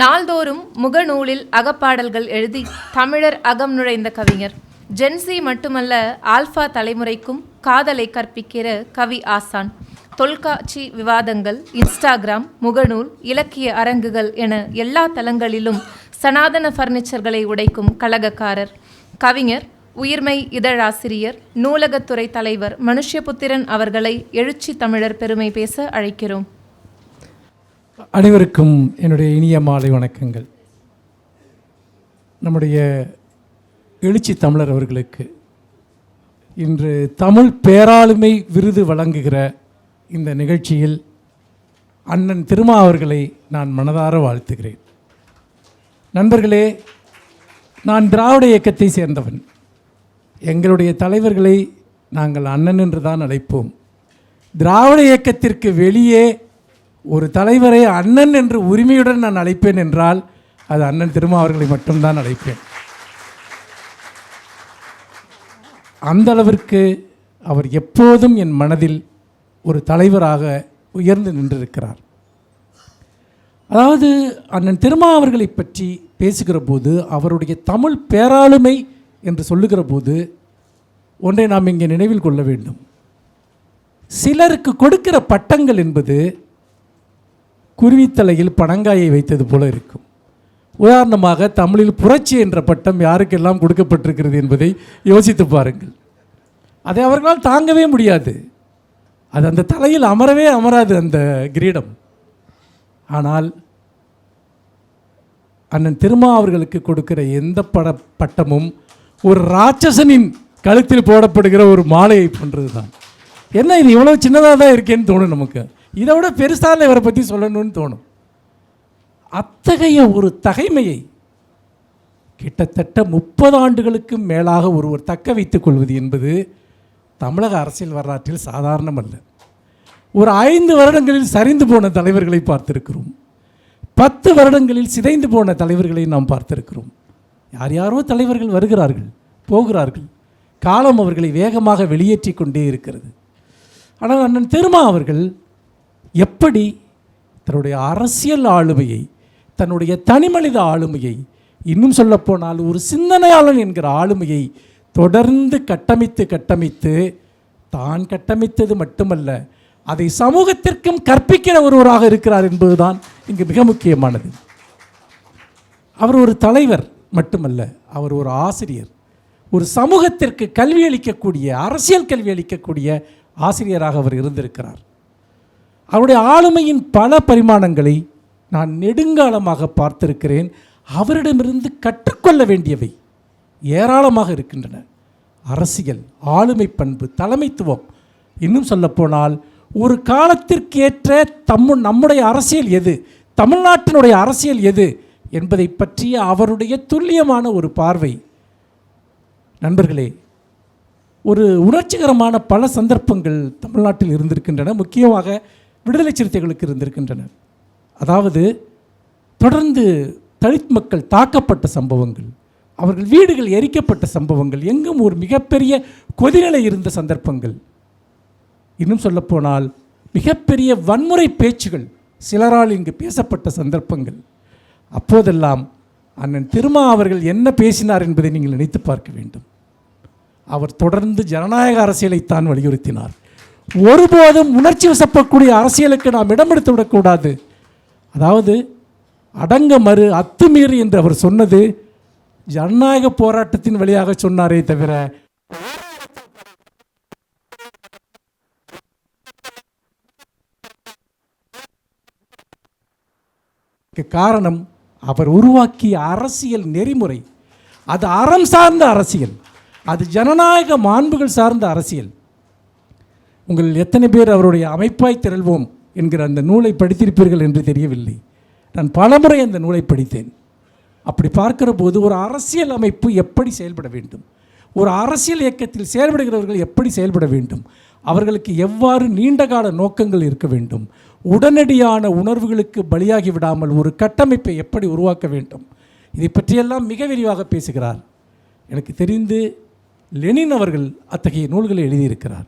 நாள்தோறும் முகநூலில் அகப்பாடல்கள் எழுதி தமிழர் அகம் நுழைந்த கவிஞர். ஜென்சி மட்டுமல்ல ஆல்ஃபா தலைமுறைக்கும் காதலை கற்பிக்கிற கவி ஆசான். தொல்காட்சி விவாதங்கள் இன்ஸ்டாகிராம் முகநூல் இலக்கிய அரங்குகள் என எல்லா தளங்களிலும் சனாதன ஃபர்னிச்சர்களை உடைக்கும் கலகக்காரர் கவிஞர் உயிர்மை இதழாசிரியர் நூலகத்துறை தலைவர் மனுஷ்யபுத்திரன் அவர்களை எழுச்சி தமிழர் பெருமை பேச அழைக்கிறோம். அனைவருக்கும் என்னுடைய இனிய மாலை வணக்கங்கள். நம்முடைய எழுச்சி தமிழர் அவர்களுக்கு இன்று தமிழ் பேராளுமை விருது வழங்குகிற இந்த நிகழ்ச்சியில் அண்ணன் திருமா அவர்களை நான் மனதார வாழ்த்துகிறேன். நண்பர்களே நான் திராவிட இயக்கத்தை சேர்ந்தவன். எங்களுடைய தலைவர்களை நாங்கள் அண்ணன் என்று தான் அழைப்போம். திராவிட இயக்கத்திற்கு வெளியே ஒரு தலைவரை அண்ணன் என்று உரிமையுடன் நான் அழைப்பேன் என்றால் அது அண்ணன் திருமா அவர்களை மட்டும்தான் அழைப்பேன். அந்த அளவிற்கு அவர் எப்போதும் என் மனதில் ஒரு தலைவராக உயர்ந்து நின்றிருக்கிறார். அதாவது அண்ணன் திருமா அவர்களை பற்றி பேசுகிற போது அவருடைய தமிழ் பேராளுமை என்று சொல்லுகிற போது ஒன்றை நாம் இங்கே நினைவில் கொள்ள வேண்டும். சிலருக்கு கொடுக்கிற பட்டங்கள் என்பது குருவித்தலையில் பனங்காயை வைத்தது போல இருக்கும். உதாரணமாக தமிழில் புரட்சி என்ற பட்டம் யாருக்கெல்லாம் கொடுக்கப்பட்டிருக்கிறது என்பதை யோசித்து பாருங்கள். அதை அவர்களால் தாங்கவே முடியாது. அது அந்த தலையில் அமரவே அமராது அந்த கிரீடம். ஆனால் அண்ணன் திருமா அவர்களுக்கு கொடுக்கிற எந்த பட பட்டமும் ஒரு ராட்சசனின் கழுத்தில் போடப்படுகிற ஒரு மாலையை போன்றது தான் என்ன இது இவ்வளோ சின்னதாக தான் இருக்கேன்னு தோணும் நமக்கு. இதை விட பெருசாக இவரை பற்றி சொல்லணும்னு தோணும். அத்தகைய ஒரு தகைமையை கிட்டத்தட்ட முப்பது ஆண்டுகளுக்கும் மேலாக ஒருவர் தக்க வைத்துக் கொள்வது என்பது தமிழக அரசியல் வரலாற்றில் சாதாரணமல்ல. ஒரு ஐந்து வருடங்களில் சரிந்து போன தலைவர்களை பார்த்திருக்கிறோம். பத்து வருடங்களில் சிதைந்து போன தலைவர்களை நாம் பார்த்திருக்கிறோம். யார் யாரோ தலைவர்கள் வருகிறார்கள் போகிறார்கள். காலம் அவர்களை வேகமாக வெளியேற்றி கொண்டே இருக்கிறது. ஆனால் அண்ணன் திருமா அவர்கள் எப்படி தன்னுடைய அரசியல் ஆளுமையை தன்னுடைய தனிமனித ஆளுமையை இன்னும் சொல்லப்போனால் ஒரு சிந்தனையாளன் என்கிற ஆளுமையை தொடர்ந்து கட்டமைத்து கட்டமைத்து தான் கட்டமைத்தது மட்டுமல்ல அதை சமூகத்திற்கும் கற்பிக்கிற ஒருவராக இருக்கிறார் என்பதுதான் இங்கு மிக முக்கியமானது. அவர் ஒரு தலைவர் மட்டுமல்ல அவர் ஒரு ஆசிரியர். ஒரு சமூகத்திற்கு கல்வி அளிக்கக்கூடிய அரசியல் கல்வி அளிக்கக்கூடிய ஆசிரியராக அவர் இருந்திருக்கிறார். அவருடைய ஆளுமையின் பல பரிமாணங்களை நான் நெடுங்காலமாக பார்த்திருக்கிறேன். அவரிடமிருந்து கற்றுக்கொள்ள வேண்டியவை ஏராளமாக இருக்கின்றன. அரசியல் ஆளுமை பண்பு தலைமைத்துவம். இன்னும் சொல்லப்போனால் ஒரு காலத்திற்கேற்ற தம்மு நம்முடைய அரசியல் எது? தமிழ்நாட்டினுடைய அரசியல் எது? என்பதை பற்றிய அவருடைய துல்லியமான ஒரு பார்வை. நண்பர்களே ஒரு உணர்ச்சிகரமான பல சந்தர்ப்பங்கள் தமிழ்நாட்டில் இருந்திருக்கின்றன. முக்கியமாக விடுதலை சிறுத்தைகளுக்கு இருந்திருக்கின்றன அதாவது தொடர்ந்து தலித் மக்கள் தாக்கப்பட்ட சம்பவங்கள் அவர்கள் வீடுகள் எரிக்கப்பட்ட சம்பவங்கள் எங்கும் ஒரு மிகப்பெரிய கொதிநிலை இருந்த சந்தர்ப்பங்கள். இன்னும் சொல்லப்போனால் மிகப்பெரிய வன்முறை பேச்சுகள் சிலரால் இங்கு பேசப்பட்ட சந்தர்ப்பங்கள். அப்போதெல்லாம் அண்ணன் திருமா அவர்கள் என்ன பேசினார் என்பதை நீங்கள் நினைத்து பார்க்க வேண்டும். அவர் தொடர்ந்து ஜனநாயக அரசியலைத்தான் வலியுறுத்தினார். ஒருபோதும் உணர்ச்சி வசப்பக்கூடிய அரசியலுக்கு நாம் இடம் எடுத்து விடக்கூடாது. அதாவது அடங்க மறு அத்துமீறி என்று அவர் சொன்னது ஜனநாயக போராட்டத்தின் வழியாக சொன்னாரே தவிர. காரணம் அவர் உருவாக்கிய அரசியல் நெறிமுறை. அது அறம் சார்ந்த அரசியல். அது ஜனநாயக மாண்புகள் சார்ந்த அரசியல். உங்கள் எத்தனை பேர் அவருடைய அமைப்பாய் திரள்வோம் என்கிற அந்த நூலை படித்திருப்பீர்கள் என்று தெரியவில்லை. நான் பலமுறை அந்த நூலை படித்தேன். அப்படி பார்க்கிற போது ஒரு அரசியல் அமைப்பு எப்படி செயல்பட வேண்டும்? ஒரு அரசியல் இயக்கத்தில் செயல்படுகிறவர்கள் எப்படி செயல்பட வேண்டும்? அவர்களுக்கு எவ்வாறு நீண்டகால நோக்கங்கள் இருக்க வேண்டும்? உடனடியான உணர்வுகளுக்கு பலியாகி விடாமல் ஒரு கட்டமைப்பை எப்படி உருவாக்க வேண்டும்? இதை பற்றியெல்லாம் மிக விரிவாக பேசுகிறார். எனக்கு தெரிந்து லெனின் அவர்கள் அத்தகைய நூல்களை எழுதியிருக்கிறார்.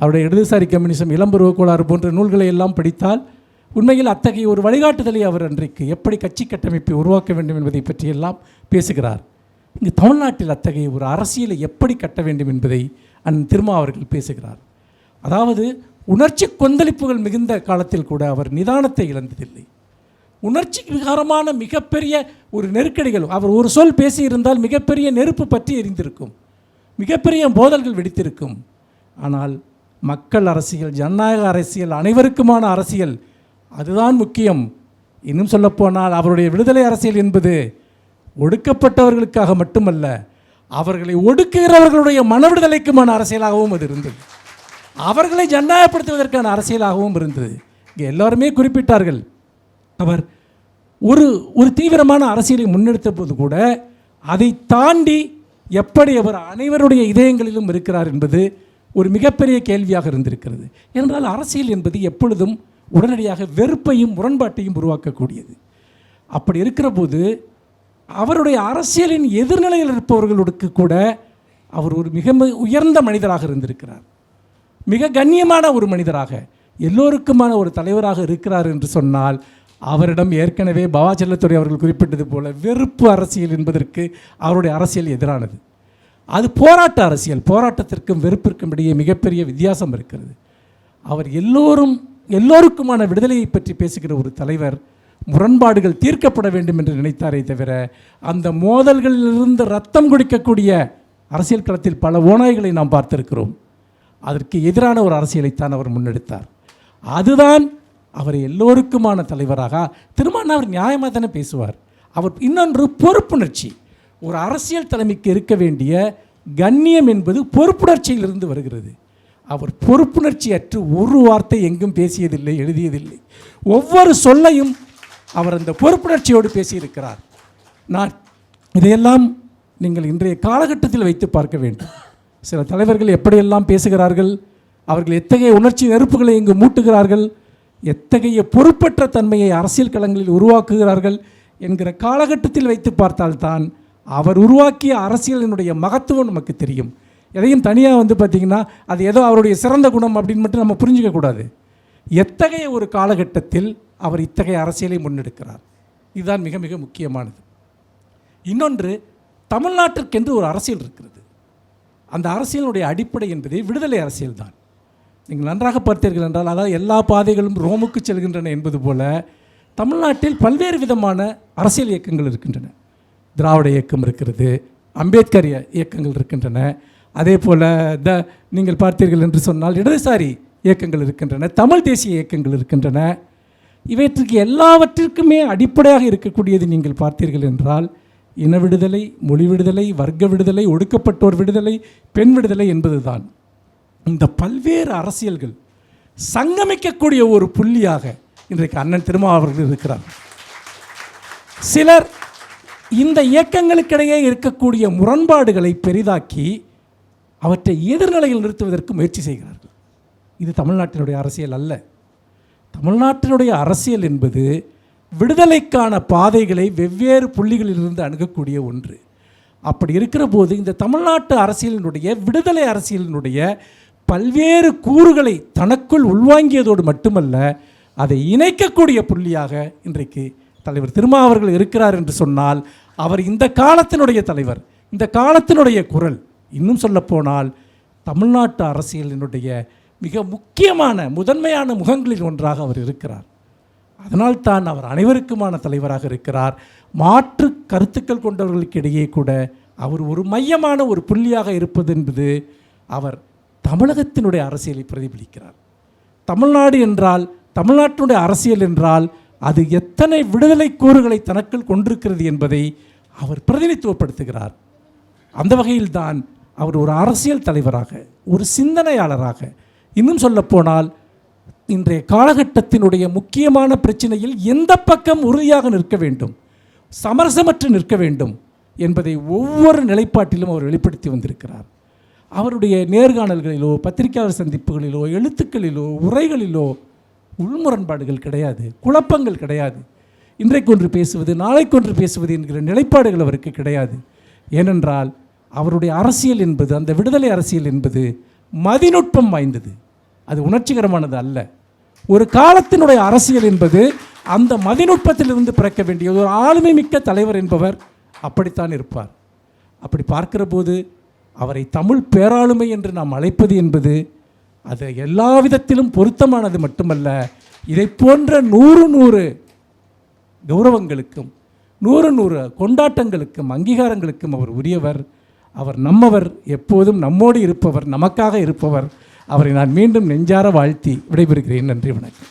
அவருடைய இடதுசாரி கம்யூனிசம் இளம்பருவ கோளாறு போன்ற நூல்களை எல்லாம் படித்தால் உண்மையில் அத்தகைய ஒரு வழிகாட்டுதலை அவர் அன்றைக்கு எப்படி கட்சி கட்டமைப்பை உருவாக்க வேண்டும் என்பதை பற்றியெல்லாம் பேசுகிறார். இங்கு தமிழ்நாட்டில் அத்தகைய ஒரு அரசியலை எப்படி கட்ட வேண்டும் என்பதை அண்ணன் திருமா அவர்கள் பேசுகிறார். அதாவது உணர்ச்சி கொந்தளிப்புகள் மிகுந்த காலத்தில் கூட அவர் நிதானத்தை இழந்ததில்லை. உணர்ச்சி விகாரமான மிகப்பெரிய ஒரு நெருக்கடிகள் அவர் ஒரு சொல் பேசியிருந்தால் மிகப்பெரிய நெருப்பு பற்றி எரிந்திருக்கும் மிகப்பெரிய போதல்கள் வெடித்திருக்கும். ஆனால் மக்கள் அரசியல் ஜனநாயக அரசியல் அனைவருக்குமான அரசியல் அதுதான் முக்கியம். இன்னும் சொல்லப்போனால் அவருடைய விடுதலை அரசியல் என்பது ஒடுக்கப்பட்டவர்களுக்காக மட்டுமல்ல அவர்களை ஒடுக்குகிறவர்களுடைய மன விடுதலைக்குமான அரசியலாகவும் அது இருந்தது. அவர்களை ஜனநாயகப்படுத்துவதற்கான அரசியலாகவும் இருந்தது. இங்கே எல்லாருமே குறிப்பிட்டார்கள். அவர் ஒரு ஒரு தீவிரமான அரசியலை முன்னெடுத்த போது கூட அதை தாண்டி எப்படி அவர் அனைவருடைய இதயங்களிலும் இருக்கிறார் என்பது ஒரு மிகப்பெரிய கேள்வியாக இருந்திருக்கிறது. என்றால் அரசியல் என்பது எப்பொழுதும் உடனடியாக வெறுப்பையும் முரண்பாட்டையும் உருவாக்கக்கூடியது. அப்படி இருக்கிற போது அவருடைய அரசியலின் எதிர்நிலையில் இருப்பவர்களுக்கு கூட அவர் ஒரு மிக உயர்ந்த மனிதராக இருந்திருக்கிறார். மிக கண்ணியமான ஒரு மனிதராக எல்லோருக்குமான ஒரு தலைவராக இருக்கிறார் என்று சொன்னால் அவரிடம் ஏற்கனவே பவா செல்லத்துறை அவர்கள் குறிப்பிட்டது போல வெறுப்பு அரசியல் என்பதற்கு அவருடைய அரசியல் எதிரானது. அது போராட்ட அரசியல். போராட்டத்திற்கும் வெறுப்பிற்கும் இடையே மிகப்பெரிய வித்தியாசம் இருக்கிறது. அவர் எல்லோரும் எல்லோருக்குமான விடுதலையை பற்றி பேசுகிற ஒரு தலைவர் முரண்பாடுகள் தீர்க்கப்பட வேண்டும் என்று நினைத்தாரே தவிர அந்த மோதல்களிலிருந்து ரத்தம் குடிக்கக்கூடிய அரசியல் களத்தில் பல ஓநாய்களை நாம் பார்த்திருக்கிறோம். அதற்கு எதிரான ஒரு அரசியலைத்தான் அவர் முன்னெடுத்தார். அதுதான் அவர் எல்லோருக்குமான தலைவராக திருமணம் அவர் நியாயமாக தானே பேசுவார். அவர் இன்னொன்று பொறுப்புணர்ச்சி. ஒரு அரசியல் தலைமைக்கு இருக்க வேண்டிய கண்ணியம் என்பது பொறுப்புணர்ச்சியிலிருந்து வருகிறது. அவர் பொறுப்புணர்ச்சி அற்று ஒரு வார்த்தை எங்கும் பேசியதில்லை எழுதியதில்லை. ஒவ்வொரு சொல்லையும் அவர் அந்த பொறுப்புணர்ச்சியோடு பேசியிருக்கிறார். நான் இதையெல்லாம் நீங்கள் இன்றைய காலகட்டத்தில் வைத்து பார்க்க வேண்டும். சில தலைவர்கள் எப்படியெல்லாம் பேசுகிறார்கள் அவர்கள் எத்தகைய உணர்ச்சி நெருப்புகளை இங்கு மூட்டுகிறார்கள் எத்தகைய பொறுப்பற்ற தன்மையை அரசியல் களங்களில் உருவாக்குகிறார்கள் என்கிற காலகட்டத்தில் வைத்து பார்த்தால்தான் அவர் உருவாக்கிய அரசியலினுடைய மகத்துவம் நமக்கு தெரியும். எதையும் தனியாக வந்து பார்த்திங்கன்னா அது ஏதோ அவருடைய சிறந்த குணம் அப்படின்னு மட்டும் நம்ம புரிஞ்சிக்கக்கூடாது எத்தகைய ஒரு காலகட்டத்தில் அவர் இத்தகைய அரசியலை முன்னெடுக்கிறார்? இதுதான் மிக மிக முக்கியமானது. இன்னொன்று தமிழ்நாட்டிற்கென்று ஒரு அரசியல் இருக்கிறது. அந்த அரசியலுடைய அடிப்படை என்பது விடுதலை அரசியல் தான். நீங்கள் நன்றாக பார்த்தீர்கள் என்றால் அதாவது எல்லா பாதைகளும் ரோமுக்கு செல்கின்றன என்பது போல தமிழ்நாட்டில் பல்வேறு விதமான அரசியல் இயக்கங்கள் இருக்கின்றன. திராவிட இயக்கம் இருக்கிறது அம்பேத்கர் இயக்கங்கள் இருக்கின்றன. அதே போல் த நீங்கள் பார்த்தீர்கள் என்று சொன்னால் இடதுசாரி இயக்கங்கள் இருக்கின்றன தமிழ் தேசிய இயக்கங்கள் இருக்கின்றன. இவற்றுக்கு எல்லாவற்றிற்குமே அடிப்படையாக இருக்கக்கூடியது நீங்கள் பார்த்தீர்கள் என்றால் இன விடுதலை மொழி விடுதலை வர்க்க விடுதலை ஒடுக்கப்பட்டோர் விடுதலை பெண் விடுதலை என்பதுதான். இந்த பல்வேறு அரசியல்கள் சங்கமிக்கக்கூடிய ஒரு புள்ளியாக இன்றைக்கு அண்ணன் திருமா அவர்கள் இருக்கிறார். சிலர் இந்த இயக்கங்களுக்கிடையே இருக்கக்கூடிய முரண்பாடுகளை பெரிதாக்கி அவற்றை எதிர்நிலையில் நிறுத்துவதற்கு முயற்சி செய்கிறார்கள். இது தமிழ்நாட்டினுடைய அரசியல் அல்ல. தமிழ்நாட்டினுடைய அரசியல் என்பது விடுதலைக்கான பாதைகளை வெவ்வேறு புள்ளிகளிலிருந்து அணுகக்கூடிய ஒன்று. அப்படி இருக்கிற போது இந்த தமிழ்நாட்டு அரசியலினுடைய விடுதலை அரசியலினுடைய பல்வேறு கூறுகளை தனக்குள் உள்வாங்கியதோடு மட்டுமல்ல அதை இணைக்கக்கூடிய புள்ளியாக இன்றைக்கு தலைவர். திருமா அவர்கள் இருக்கிறார் என்று சொன்னால் அவர் இந்த காலத்தினுடைய தலைவர் இந்த காலத்தினுடைய குரல். இன்னும் சொல்லப்போனால் தமிழ்நாட்டு அரசியலினுடைய மிக முக்கியமான முதன்மையான முகங்களில் ஒன்றாக அவர் இருக்கிறார். அதனால் தான் அவர் அனைவருக்குமான தலைவராக இருக்கிறார். மாற்று கருத்துக்கள் கொண்டவர்களுக்கு இடையே கூட அவர் ஒரு மையமான ஒரு புள்ளியாக இருப்பது என்பது அவர் தமிழகத்தினுடைய அரசியலை பிரதிபலிக்கிறார். தமிழ்நாடு என்றால் தமிழ்நாட்டினுடைய அரசியல் என்றால் அது எத்தனை விடுதலை கூறுகளை தனக்குள் கொண்டிருக்கிறது என்பதை அவர் பிரதிநிதித்துவப்படுத்துகிறார். அந்த வகையில்தான் அவர் ஒரு அரசியல் தலைவராக ஒரு சிந்தனையாளராக. இன்னும் சொல்லப்போனால் இன்றைய காலகட்டத்தினுடைய முக்கியமான பிரச்சனையில் எந்த பக்கம் உறுதியாக நிற்க வேண்டும் சமரசமற்று நிற்க வேண்டும் என்பதை ஒவ்வொரு நிலைப்பாட்டிலும் அவர் வெளிப்படுத்தி வந்திருக்கிறார். அவருடைய நேர்காணல்களிலோ பத்திரிகையாளர் சந்திப்புகளிலோ எழுத்துக்களிலோ உரைகளிலோ உள்முரண்பாடுகள் கிடையாது குழப்பங்கள் கிடையாது. இன்றைக்கு ஒன்று பேசுவது நாளைக்கு ஒன்று பேசுவது என்கிற நிலைப்பாடுகள் அவருக்கு கிடையாது. ஏனென்றால் அவருடைய அரசியல் என்பது அந்த விடுதலை அரசியல் என்பது மதிநுட்பம் வாய்ந்தது. அது உணர்ச்சிகரமானது அல்ல. ஒரு காலத்தினுடைய அரசியல் என்பது அந்த மதிநுட்பத்திலிருந்து பிறக்க வேண்டிய ஒரு ஆளுமை மிக்க தலைவர் என்பவர் அப்படித்தான் இருப்பார். அப்படி பார்க்கிற போது அவரை தமிழ் பேராளுமை என்று நாம் அழைப்பது என்பது அது எல்லா விதத்திலும் பொருத்தமானது மட்டுமல்ல. இதை போன்ற நூறு நூறு கௌரவங்களுக்கும் நூறு நூறு கொண்டாட்டங்களுக்கும் அங்கீகாரங்களுக்கும் அவர் உரியவர். அவர் நம்மவர் எப்போதும் நம்மோடு இருப்பவர் நமக்காக இருப்பவர். அவரை நான் மீண்டும் நெஞ்சார வாழ்த்தி விடைபெறுகிறேன். நன்றி வணக்கம்.